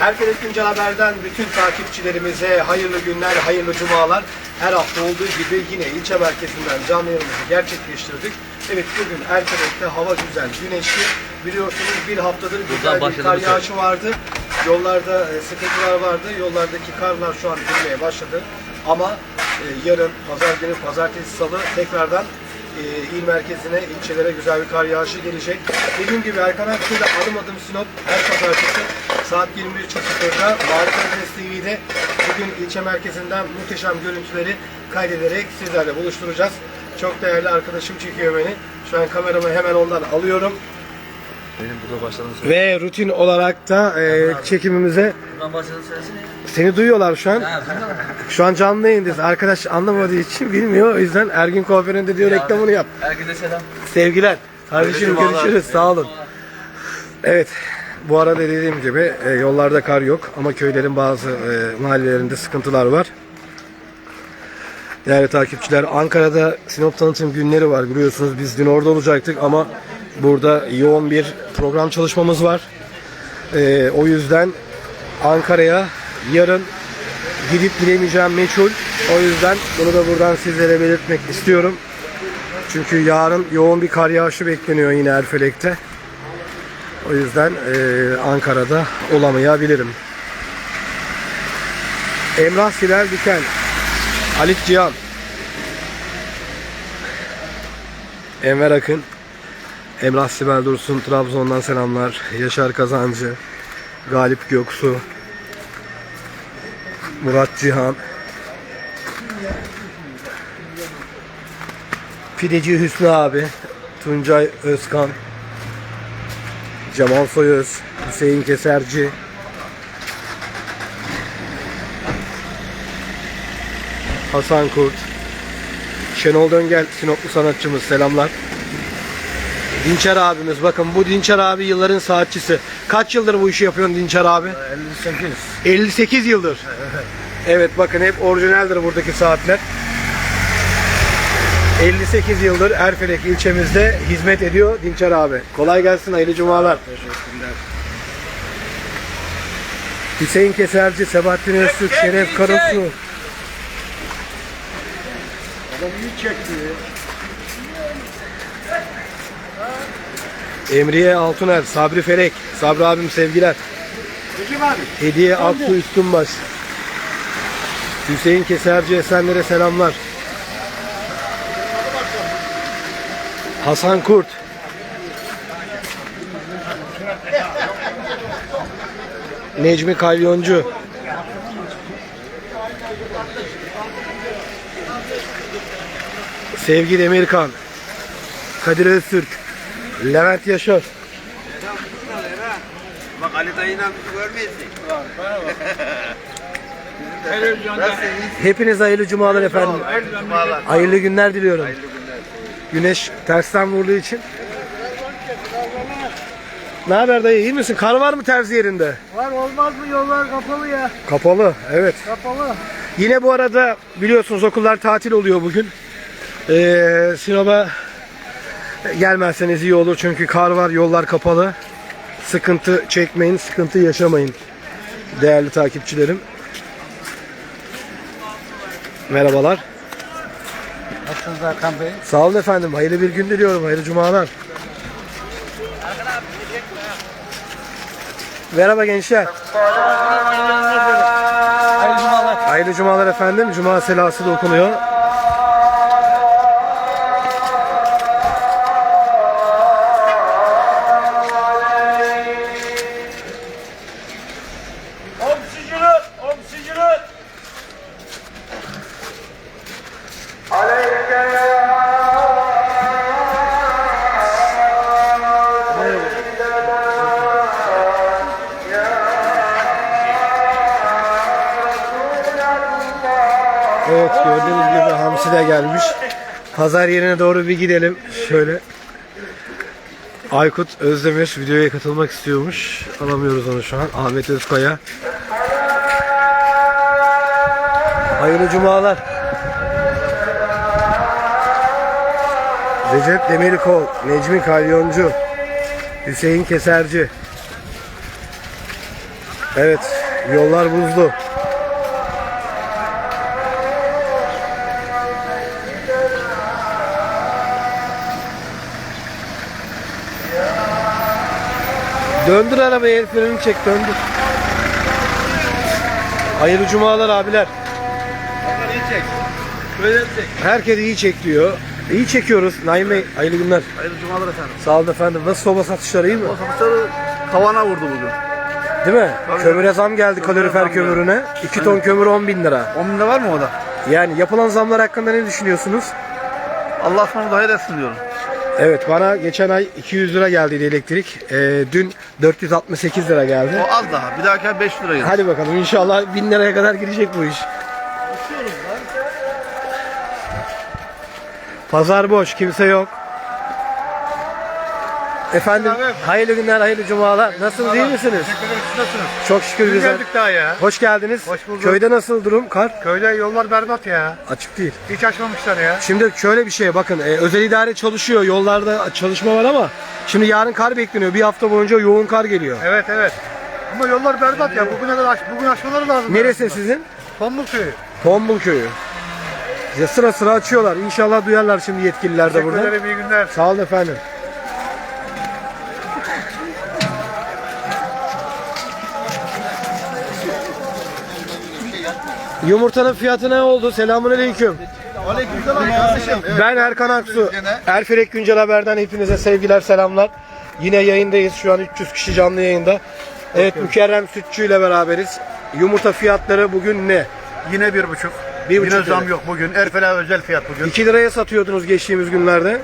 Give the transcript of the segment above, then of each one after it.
Herkese Güncel Haber'den bütün takipçilerimize hayırlı günler, hayırlı cumalar. Her hafta olduğu gibi yine ilçe merkezinden canlı yayınımızı gerçekleştirdik. Evet bugün Erfelek'te hava güzel, güneşli. Biliyorsunuz bir haftadır güzel bir başladı kar bu yağışı vardı. Yollarda e, sıkıntılar vardı. Yollardaki karlar şu an durmaya başladı. Ama e, yarın, pazar günü, pazartesi, salı tekrardan e, il merkezine, ilçelere güzel bir kar yağışı gelecek. Dediğim gibi Erkan Aksu'yla adım adım Sinop her pazartesi saat 21.00'da Mavi Karadeniz TV'de bugün ilçe merkezinden muhteşem görüntüleri kaydederek sizlerle buluşturacağız. Çok değerli arkadaşım çekiyor beni. Şu an kameramı hemen ondan alıyorum. Benim burada başladığını söyle. Ve rutin olarak da e, çekimimize Buradan başladığını söylesene seni duyuyorlar şu an. Ha, bilmiyorum. Şu an canlı yayındayız. Arkadaş anlamadığı için bilmiyor. O yüzden Ergin Kuaförü'nde diyor Ya reklamını yap. Herkese selam. Sevgiler. Kardeşim görüşürüz. Sağ olun. Evet. Bu arada dediğim gibi e, yollarda kar yok ama köylerin bazı e, mahallelerinde sıkıntılar var. Değerli takipçiler Ankara'da Sinop tanıtım günleri var biliyorsunuz biz dün orada olacaktık ama burada yoğun bir program çalışmamız var. E, o yüzden Ankara'ya yarın gidip gidemeyeceğim meçhul. O yüzden bunu da buradan sizlere belirtmek istiyorum. Çünkü yarın yoğun bir kar yağışı bekleniyor yine Erfelek'te. O yüzden eee, Ankara'da olamayabilirim. Emrah Silal Diken, Halit Cihan, Enver Akın, Emrah Sibel Dursun, Trabzon'dan selamlar, Yaşar Kazancı, Galip Göksu, Murat Cihan, Pideci Hüsnü abi, Tuncay Özkan, Cemal Soyöz, Hüseyin Keserci, Hasan Kurt, Şenol Döngel, Sinoplu sanatçımız selamlar. Dinçer abimiz bakın bu Dinçer abi yılların saatçisi. Kaç yıldır bu işi yapıyorsun Dinçer abi? 58. 58 yıldır. Evet bakın hep orijinaldir buradaki saatler. 58 yıldır Erfelek ilçemizde hizmet ediyor Dinçer abi. Kolay gelsin hayırlı cumalar. Teşekkürler. Hüseyin Keserci, Sebahattin Öztürk, Şeref Karasu. Adam iyi çekti. Emriye Altuner, Sabri Felek, Sabri abim sevgiler. Recep abi. Hediye Aksu Üstünbaş. Hüseyin Keserci Esenler'e selamlar. Hasan Kurt. Necmi Kalyoncu. Sevgi Demirkan. Kadir Öztürk. Levent Yaşar. Bak Ali dayıyla görmeyesin. Hepinize hayırlı cumalar efendim. Cumalar. Hayırlı günler diliyorum. Güneş tersten vurduğu için. Ne haber dayı iyi misin? Kar var mı terzi yerinde? Var olmaz mı yollar kapalı ya. Kapalı evet. Kapalı. Yine bu arada biliyorsunuz okullar tatil oluyor bugün. Ee, Sinop'a gelmezseniz iyi olur çünkü kar var yollar kapalı. Sıkıntı çekmeyin, sıkıntı yaşamayın değerli takipçilerim. Merhabalar. Nasılsınız Hakan Bey? Sağ olun efendim. Hayırlı bir gün diliyorum. Hayırlı cumalar. Merhaba gençler. Hayırlı cumalar. Hayırlı cumalar efendim. Cuma selası da okunuyor. Evet gördüğünüz gibi hamsi de gelmiş. Pazar yerine doğru bir gidelim. Şöyle. Aykut Özdemir videoya katılmak istiyormuş. Alamıyoruz onu şu an. Ahmet Özkaya. Hayırlı cumalar. Recep Demirkol, Necmi Kalyoncu, Hüseyin Keserci. Evet, yollar buzlu. Döndür arabayı, el frenini çek, döndür. Hayırlı cumalar abiler. Herkes iyi çek diyor. İyi çekiyoruz. Naim Bey, hayırlı günler. Hayırlı cumalar efendim. Sağ olun efendim. Nasıl soba satışları iyi mi? Otobüsleri tavana vurdu bugün. Değil mi? Kömüre zam geldi kalorifer kömürüne. 2 ton kömür 10 bin lira. 10 bin lira var mı o da? Yani yapılan zamlar hakkında ne düşünüyorsunuz? Allah sana hayır etsin diyorum. Evet bana geçen ay 200 lira geldiydi elektrik. Ee, dün 468 lira geldi. O az daha. Bir dahaki ay 5 lira gelir. Hadi bakalım inşallah 1000 liraya kadar gidecek bu iş. Pazar boş, kimse yok. Efendim, hayırlı günler, hayırlı cumalar. Nasılsınız, iyi misiniz? Çok şükür güzel. Geldik daha ya. Hoş geldiniz. Hoş bulduk. Köyde nasıl durum? Kar? Köyde yollar berbat ya. Açık değil. Hiç açmamışlar ya. Şimdi şöyle bir şey bakın e, özel idare çalışıyor yollarda çalışma var ama şimdi yarın kar bekleniyor bir hafta boyunca yoğun kar geliyor. Evet evet. Ama yollar berbat ya. Bugüne kadar aç, bugün açmaları lazım. Neresi sizin? Tombul köyü. Tombul köyü. Ya sıra sıra açıyorlar. İnşallah duyarlar şimdi yetkililer de Teşekkür burada. ederim iyi günler. Sağ olun efendim. Yumurtanın fiyatı ne oldu? Selamun aleyküm. Ben Erkan Aksu. Erfelek Güncel Haber'den hepinize sevgiler, selamlar. Yine yayındayız. Şu an 300 kişi canlı yayında. Evet, Mükerrem Sütçü ile beraberiz. Yumurta fiyatları bugün ne? Yine bir buçuk. Bir Yine buçuk zam lira. yok bugün. Erfela özel fiyat bugün. 2 liraya satıyordunuz geçtiğimiz günlerde.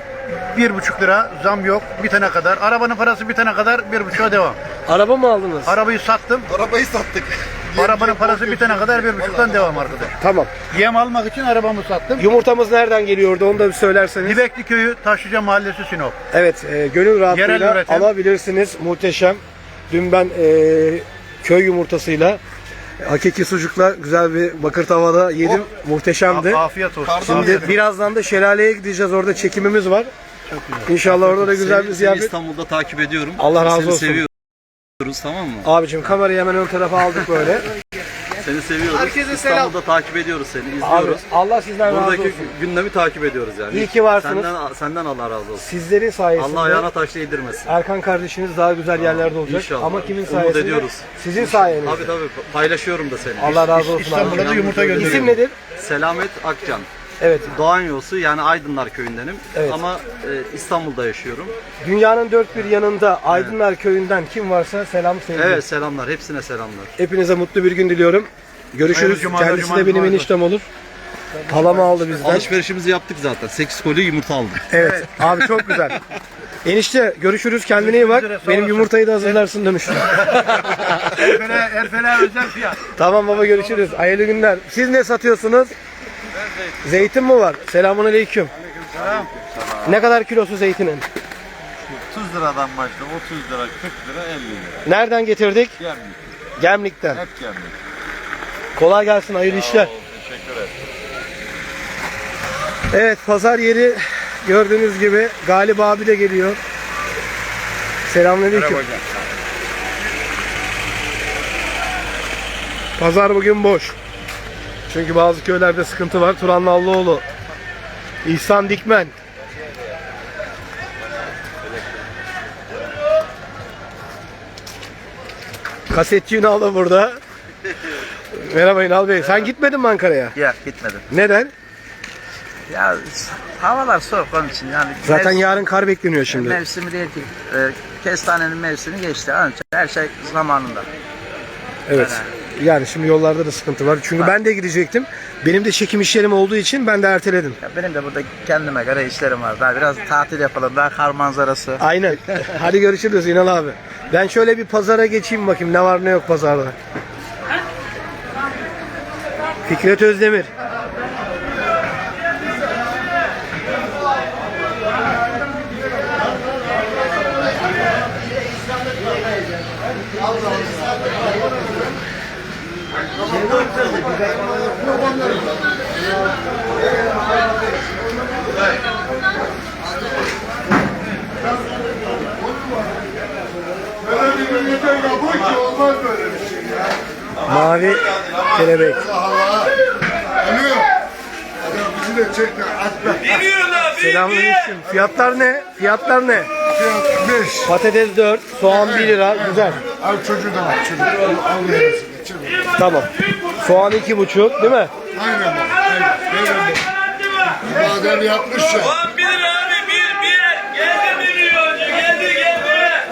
Bir buçuk lira zam yok. Bitene kadar. Arabanın parası bitene kadar bir buçuğa devam. Araba mı aldınız? Arabayı sattım. Arabayı sattık. Arabanın parası bitene kadar bir buçuktan devam arkadaş. Tamam. Yem almak için arabamı sattım. Yumurtamız nereden geliyordu onu da bir söylerseniz. Dibekli köyü Taşlıca Mahallesi Sinop. Evet, e, gönül Yerel rahatlığıyla üretim. alabilirsiniz. Muhteşem. Dün ben e, köy yumurtasıyla hakiki sucukla güzel bir bakır tavada yedim. Muhteşemdi. A- Afiyet olsun. Şimdi birazdan da şelaleye gideceğiz. Orada çekimimiz var. İnşallah orada da güzel bir Seni ziyafet. İstanbul'da takip ediyorum. Allah razı Seni olsun. Seviyoruz tamam mı? Abicim kamerayı hemen ön tarafa aldık böyle. Seni seviyoruz. Herkese selam. İstanbul'da takip ediyoruz seni, Abi izliyoruz. Allah sizden razı Buradaki olsun. gündemi takip ediyoruz yani. İyi ki varsınız. Senden, senden Allah razı olsun. Sizlerin sayesinde Allah ayağına taş değdirmesin. Erkan kardeşiniz daha güzel yerlerde olacak. İnşallah. Ama kimin Umut sayesinde? ediyoruz. Sizin sayenizde. Tabii tabii paylaşıyorum da seni. Allah razı olsun. İstanbul'da abi. da yumurta gönderiyorum. İsim nedir? Selamet Akcan. Evet. Doğan Yosu yani Aydınlar köyündenim. Evet. Ama e, İstanbul'da yaşıyorum. Dünyanın dört bir yanında Aydınlar Köyü'nden kim varsa selam sevgi. Evet selamlar. Hepsine selamlar. Hepinize mutlu bir gün diliyorum. Görüşürüz. Hayırlı cumalar, Kendisi de cumalar, benim cumalar. eniştem olur. Palama aldı bizden. Alışverişimizi yaptık zaten. 8 koli yumurta aldık. Evet. Abi çok güzel. Enişte görüşürüz kendine iyi bak. üzere, sağ Benim olasın. yumurtayı da hazırlarsın. Erfela, Erfela özel fiyat. tamam baba görüşürüz. Hayırlı günler. Siz ne satıyorsunuz? Zeytin mi var? Selamun aleyküm. Ne kadar kilosu zeytinin? 30 liradan başla 30 lira 40 lira 50 lira. Nereden getirdik? Gemlik. Gemlik'ten. Hep gemlik. Kolay gelsin, hayırlı işler. Teşekkür ederim. Evet, pazar yeri gördüğünüz gibi Galip abi de geliyor. Selamünaleyküm. Pazar bugün boş. Çünkü bazı köylerde sıkıntı var. Turan Nallıoğlu, İhsan Dikmen. Kasetçi Ünal da burada. Merhaba Ünal Bey. Sen gitmedin mi Ankara'ya? Ya gitmedim. Neden? Ya havalar soğuk onun için yani. Zaten mevsim- yarın kar bekleniyor şimdi. Mevsimi değil ki. E, kestanenin mevsimi geçti. Onun için her şey zamanında. Evet. Yani şimdi yollarda da sıkıntı var. Çünkü ben de gidecektim. Benim de çekim işlerim olduğu için ben de erteledim. Ya benim de burada kendime göre işlerim var. Daha biraz tatil yapalım. Daha kar manzarası. Aynen. Hadi görüşürüz İnal abi. Ben şöyle bir pazara geçeyim bakayım ne var ne yok pazarda. Fikret Özdemir. Ki olmaz böyle bir şey ya. Mavi kelebek. Bizi de çekme atla. Selamünaleyküm. Fiyatlar ne? Fiyatlar ne? Fiyat 5. Patates 4, soğan 1 lira. Güzel. Al çocuğu da al çocuğu. Al. Tamam. Soğan 2,5 değil mi? Aynen. Aynen. Aynen. Madem yapmış ya.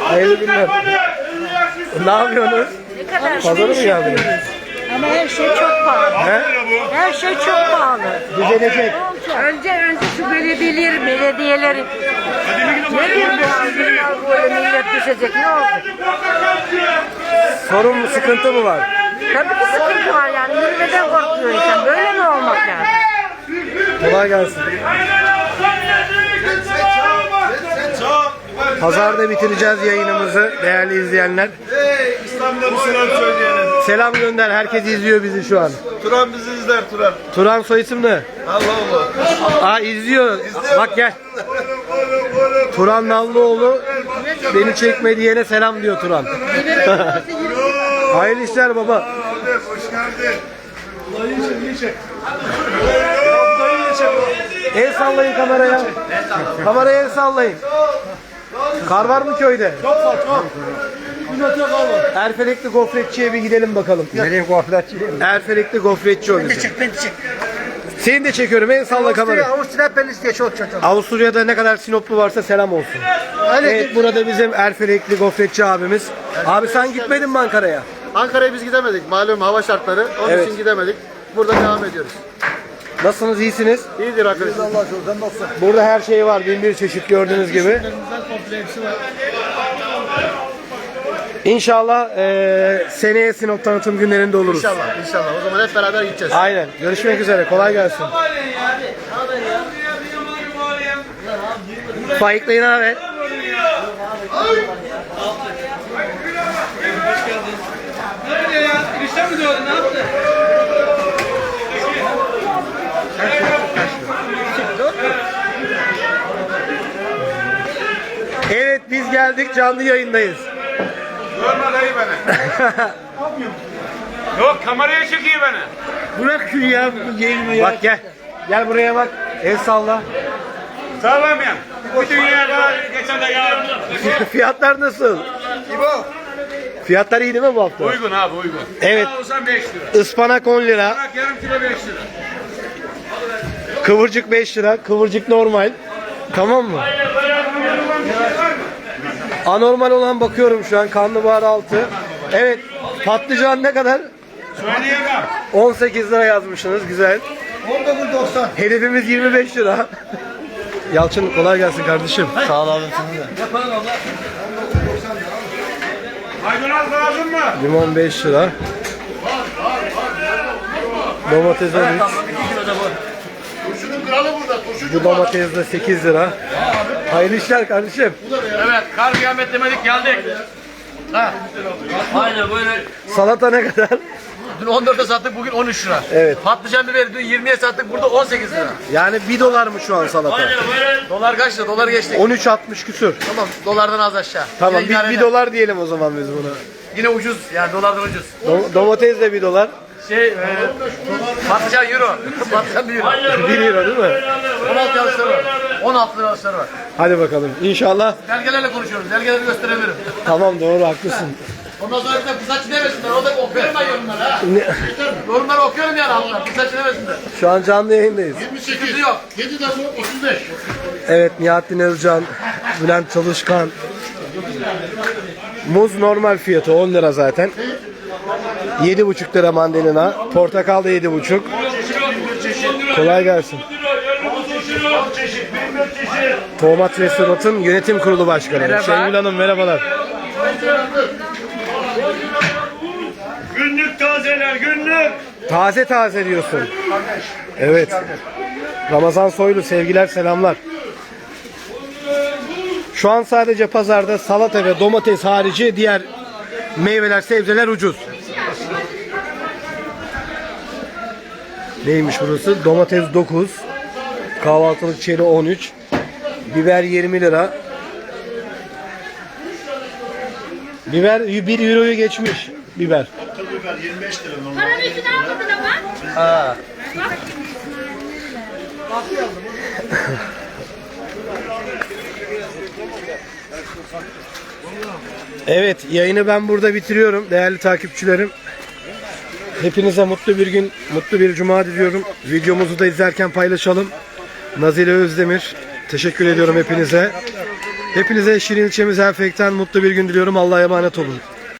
Hayırlı günler. Ne yapıyorsunuz? Ne kadar Pazara mı geldiniz? Ama her şey çok pahalı. He? Her şey çok pahalı. Düzelecek. Önce önce şu belediyeleri, belediyelerin nedir bu böyle millet düşecek ne olacak? Sorun mu, sıkıntı mı var? Tabii ki sıkıntı var yani yürümeden korkuyor insan. Böyle mi olmak lazım? Kolay gelsin. Pazarda bitireceğiz yayınımızı değerli izleyenler. İstanbul'a bir selam söyleyelim. Selam gönder. Herkes izliyor bizi şu an. Turan bizi izler Turan. Turan soy isim ne? Allah Allah. Aa izliyor. Bak gel. Turan Nallıoğlu beni çekme diyene selam diyor Turan. Hayırlı işler baba. Hoş geldin. El sallayın kameraya. Kameraya el sallayın. Kar var mı köyde? Çok var çok. Erfelekli gofretçiye bir gidelim bakalım. Nereye gofretçi? Erfelekli gofretçi o bizim. Seni de çekiyorum. El salla kamerayı. Avusturya Penis'te çok çok. Avusturya'da ne kadar Sinoplu varsa selam olsun. Evet burada bizim Erfelekli gofretçi abimiz. Abi sen gitmedin mi Ankara'ya? Ankara'ya biz gidemedik. Malum hava şartları. Onun Evet. için gidemedik. Burada devam ediyoruz. Nasılsınız? iyisiniz? İyidir arkadaşlar. Burada her şey var. Bin bir çeşit gördüğünüz gibi. İnşallah eee, seneye Sinop tanıtım günlerinde oluruz. İnşallah, inşallah. O zaman hep beraber gideceğiz. Aynen. Görüşmek üzere. Kolay gelsin. Faiklayın abi. Evet biz geldik canlı yayındayız. Görme dayı beni. Yok kameraya çekiyor beni. Bırak şunu ya. Yayını ya. Bak gel. Gel buraya bak. El salla. Sağlamayan. Bu dünya var. Geçen de yarın. Fiyatlar nasıl? İbo. Fiyatlar iyi değil mi bu hafta? Uygun abi uygun. Evet. Alsan 5 lira. Ispanak 10 lira. Bak yarım kilo 5 lira. Kıvırcık 5 lira. Kıvırcık normal. Tamam mı? Anormal olan bakıyorum şu an. Karnabahar 6. Evet. Patlıcan ne kadar? Söyleyemem. 18 lira yazmışsınız. Güzel. 19.90. Hedefimiz 25 lira. Yalçın kolay gelsin kardeşim. Sağ ol abim de. Maydanoz lazım mı? Limon 5 lira. Domates 13. Turşunun kralı burada. Bu domates de 8 lira. Hayırlı işler kardeşim. Evet kar kıyamet demedik geldik. Aynen böyle. Salata ne kadar? Dün 14'e sattık, bugün 13 lira. Evet. Patlıcan biberi dün 20'ye sattık, burada 18 lira. Yani 1 dolar mı şu an salata? Dolar kaç lira? Dolar geçtik. 13.60 küsür. Tamam, dolardan az aşağı. Tamam Yine idare 1 eder. dolar diyelim o zaman biz buna. Yine ucuz, yani dolardan ucuz. Do- domates de 1 dolar. Şey, e, patlıcan euro. patlıcan 1 euro. 1 lira değil mi? 16 liraları var. 16 liraları var. Hadi bakalım. İnşallah. Belgelerle konuşuyoruz. Belgeleri gösterebilirim. Tamam doğru haklısın. Ondan sonra bir de kısaçı demesinler. O da okuyorum ben yorumları ha. Yorumları okuyorum yani halklar. Kısaçı demesinler. Şu an canlı yayındayız. 28 yok. 7 de bu 35. Evet Nihattin Özcan, Bülent Çalışkan. Muz normal fiyatı 10 lira zaten. 7,5 lira mandalina. Portakal da 7,5. Kolay gelsin. Tomat Restoran'ın yönetim kurulu başkanı. Şengül Hanım merhabalar. Günlük tazeler günlük. Taze taze diyorsun. Evet. Ramazan Soylu sevgiler selamlar. Şu an sadece pazarda salata ve domates harici diğer meyveler sebzeler ucuz. Neymiş burası? Domates 9. Kahvaltılık çeri 13. Biber 20 lira. Biber 1 euroyu geçmiş. Biber. Paranın üstüne almadın ama. Evet yayını ben burada bitiriyorum değerli takipçilerim. Hepinize mutlu bir gün, mutlu bir cuma diliyorum. Videomuzu da izlerken paylaşalım. Nazile Özdemir. Teşekkür ediyorum hepinize. Hepinize Şirin ilçemiz Erfek'ten mutlu bir gün diliyorum. Allah'a emanet olun.